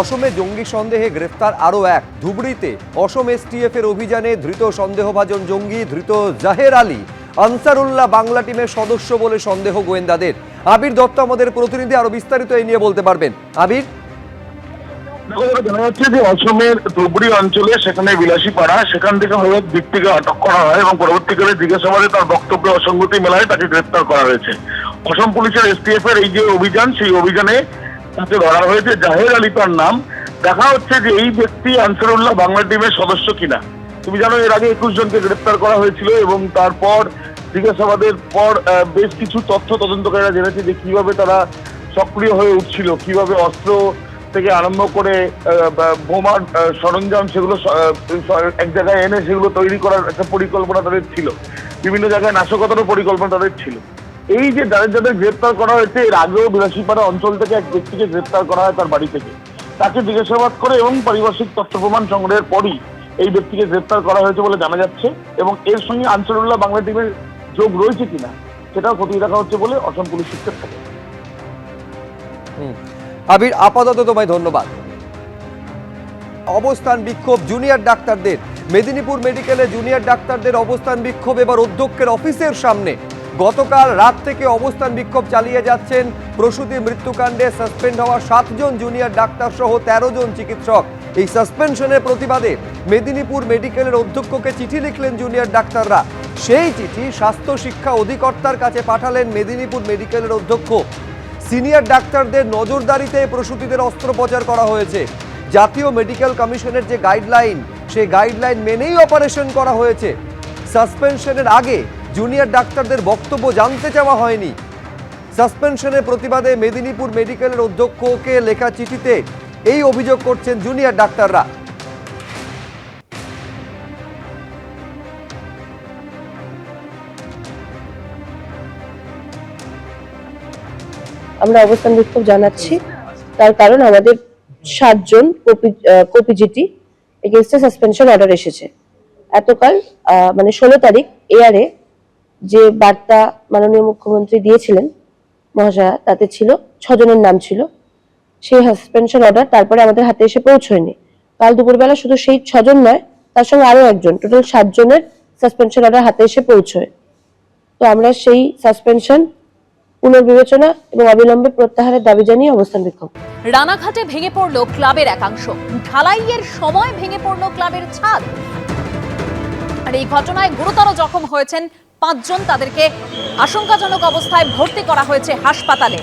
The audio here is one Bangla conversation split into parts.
অসমে জঙ্গি সন্দেহে গ্রেফতার আরও এক। ধুবড়িতে অসম এসটিএফ এর অভিযানে ধৃত সন্দেহভাজন জঙ্গি, ধৃত জাহের আলী। আনসারুল্লাহ বাংলা টিমের সদস্য বলে সন্দেহ গোয়েন্দাদের। আবির দত্ত আমাদের প্রতিনিধি আরও বিস্তারিত এই নিয়ে বলতে পারবেন। আবির? জানা যাচ্ছে যে অসমের ধুবড়ি অঞ্চলে সেখানে বিলাসী পাড়া সেখান থেকে হঠাৎ ব্যক্তিকে আটক করা হয় এবং পরবর্তীকালে জিজ্ঞাসাবাদে তার বক্তব্যে অসঙ্গতি মেলায় তাকে গ্রেপ্তার করা হয়েছে। অসম পুলিশের এসটিএফ এর এই যে অভিযান, সেই অভিযানে তাকে ধরা হয়েছে জাহের আলী তার নাম, দেখা হচ্ছে যে এই ব্যক্তি আনসারুল্লাহ বাংলা টিমের সদস্য কিনা। তুমি জানো, এর আগে একুশ জনকে গ্রেপ্তার করা হয়েছিল এবং তারপর জিজ্ঞাসাবাদের পর বেশ কিছু তথ্য তদন্তকারীরা জেনেছে যে কীভাবে তারা সক্রিয় হয়ে উঠছিল, কীভাবে অস্ত্র থেকে আরম্ভ করে বোমার সরঞ্জাম সেগুলো এক জায়গায় এনে সেগুলো তৈরি করার একটা পরিকল্পনা তাদের ছিল। বিভিন্ন জায়গায় নাশকতারও পরিকল্পনা তাদের ছিল। এই যে যাদের যাদের গ্রেপ্তার করা হয়েছে, এর আগেও বিলাসীপাড়া অঞ্চল থেকে এক ব্যক্তিকে গ্রেপ্তার করা হয় তার বাড়ি থেকে। তাকে জিজ্ঞাসাবাদ করে এবং পারিপার্শ্বিক তথ্য প্রমাণ সংগ্রহের পরই এই ব্যক্তিকে গ্রেপ্তার করা হয়েছে বলে জানা যাচ্ছে এবং এর সঙ্গে আনসারুল্লাহ বাংলা টিমের যোগ রয়েছে কিনা, সেটাও খতিয়ে দেখা হচ্ছে বলে অসম পুলিশ সূত্রে থাকে। আবির, আপাতত তোমায় ধন্যবাদ। অবস্থান বিক্ষোভ, জুনিয়র ডাক্তারদের। মেদিনীপুর মেডিকেলে জুনিয়র ডাক্তারদের অবস্থান বিক্ষোভ এবার অধ্যক্ষের অফিসের সামনে। গতকাল রাত থেকে অবস্থান বিক্ষোভ চালিয়ে যাচ্ছেন প্রসূতি মৃত্যুকাণ্ডে সাসপেন্ড হওয়া সাতজন জুনিয়র ডাক্তার সহ তেরো জন চিকিৎসক। এই সাসপেনশনের প্রতিবাদে মেদিনীপুর মেডিকেলের অধ্যক্ষকে চিঠি লিখলেন জুনিয়র ডাক্তাররা। সেই চিঠি স্বাস্থ্য শিক্ষা অধিকর্তার কাছে পাঠালেন মেদিনীপুর মেডিকেলের অধ্যক্ষ। সিনিয়র ডাক্তারদের নজরদারিতে প্রসূতিদের অস্ত্রোপচার করা হয়েছে। জাতীয় মেডিকেল কমিশনের যে গাইডলাইন, সেই গাইডলাইন মেনেই অপারেশন করা হয়েছে। সাসপেনশনের আগে জুনিয়র ডাক্তারদের বক্তব্য জানতে চাওয়া হয়নি। সাসপেনশনের প্রতিবাদে মেদিনীপুর মেডিকেলের অধ্যক্ষকে লেখা চিঠিতে এই অভিযোগ করছেন জুনিয়র ডাক্তাররা। আমরা অবস্থান বিক্ষোভ জানাচ্ছি। তার কারণ আমাদের সাতজন কোপিজিটি এগেনস্টে সাসপেনশন অর্ডার এসেছে। এতকাল মানে ষোলো তারিখ এয়ারে যে বার্তা মাননীয় মুখ্যমন্ত্রী দিয়েছিলেন, মহাশয়া, তাতে ছিল, ছজনের নাম ছিল। সেই সাসপেনশন অর্ডার তারপরে আমাদের হাতে এসে পৌঁছয়নি। কাল দুপুরবেলা শুধু সেই ছজন নয়, তার সঙ্গে আরও একজন টোটাল সাতজনের সাসপেনশন অর্ডার হাতে এসে পৌঁছয়। তো আমরা সেই সাসপেনশন পুনর্বিবেচনা এবং অবিলম্বে প্রত্যাহারের দাবি জানিয়ে অবস্থান বিক্ষোভ রানাঘাটে ভেঙে পড়ল ক্লাবের একাংশ। ঢালাইয়ের সময় ভেঙে পড়ল ক্লাবের ছাদ। আর এই ঘটনায় গুরুতর জখম হয়েছেন পাঁচজন তাদেরকে আশঙ্কাজনক অবস্থায় ভর্তি করা হয়েছে হাসপাতালে।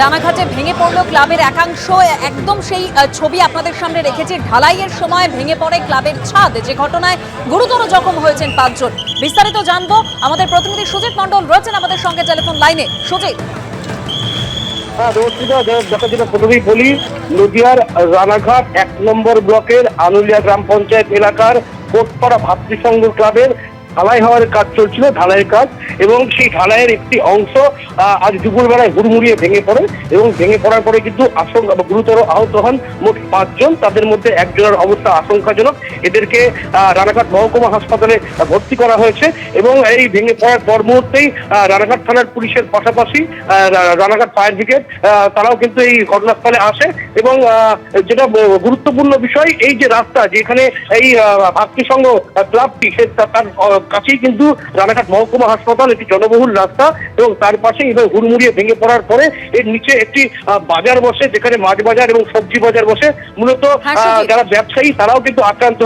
রানাঘাটে ভেঙে পড়ল ক্লাবের একাংশ। একদম সেই ছবি আপনাদের সামনে রেখেছি। ঢালাইয়ের সময় ভেঙে পড়ে ক্লাবের ছাদ। যে ঘটনায় গুরুতর জখম হয়েছেন পাঁচজন। বিস্তারিত জানব। আমাদের প্রতিনিধি সুজিত মণ্ডল রয়েছেন আমাদের সঙ্গে টেলিফোন লাইনে। সুজিত। হ্যাঁ যেটা প্রথমেই বলি রানাঘাট এক নম্বর ব্লকের আনুলিয়া গ্রাম পঞ্চায়েত এলাকার কোটপাড়া ভাতৃসংঘ ক্লাবের ঢালাই হওয়ার কাজ চলছিল ঢালাইয়ের কাজ, এবং সেই ঢালাইয়ের একটি অংশ আজ দুপুরবেলায় হুড়মুড়িয়ে ভেঙে পড়ে, এবং ভেঙে পড়ার পরে কিন্তু আশঙ্কা গুরুতর আহত হন মোট পাঁচজন, তাদের মধ্যে একজনের অবস্থা আশঙ্কাজনক। এদেরকে রানাঘাট মহকুমা হাসপাতালে ভর্তি করা হয়েছে, এবং এই ভেঙে পড়ার পর মুহূর্তেই রানাঘাট থানার পুলিশের পাশাপাশি রানাঘাট ফায়ার ব্রিগেড তারাও কিন্তু এই ঘটনাস্থলে আসে, এবং যেটা গুরুত্বপূর্ণ বিষয়, এই যে রাস্তা যেখানে এই ভাতৃসংঘ ক্লাবটি, সে তার কাছেই কিন্তু রানাঘাট মহকুমা হাসপাতাল একটি জনবহুল রাস্তা এবং তার পাশে এবার হুড়মুড়িয়ে ভেঙে পড়ার পরে এর নিচে একটি বাজার বসে যেখানে মাছ বাজার এবং সবজি বাজার বসে। মূলত আহ, যারা ব্যবসায়ী তারাও কিন্তু আক্রান্ত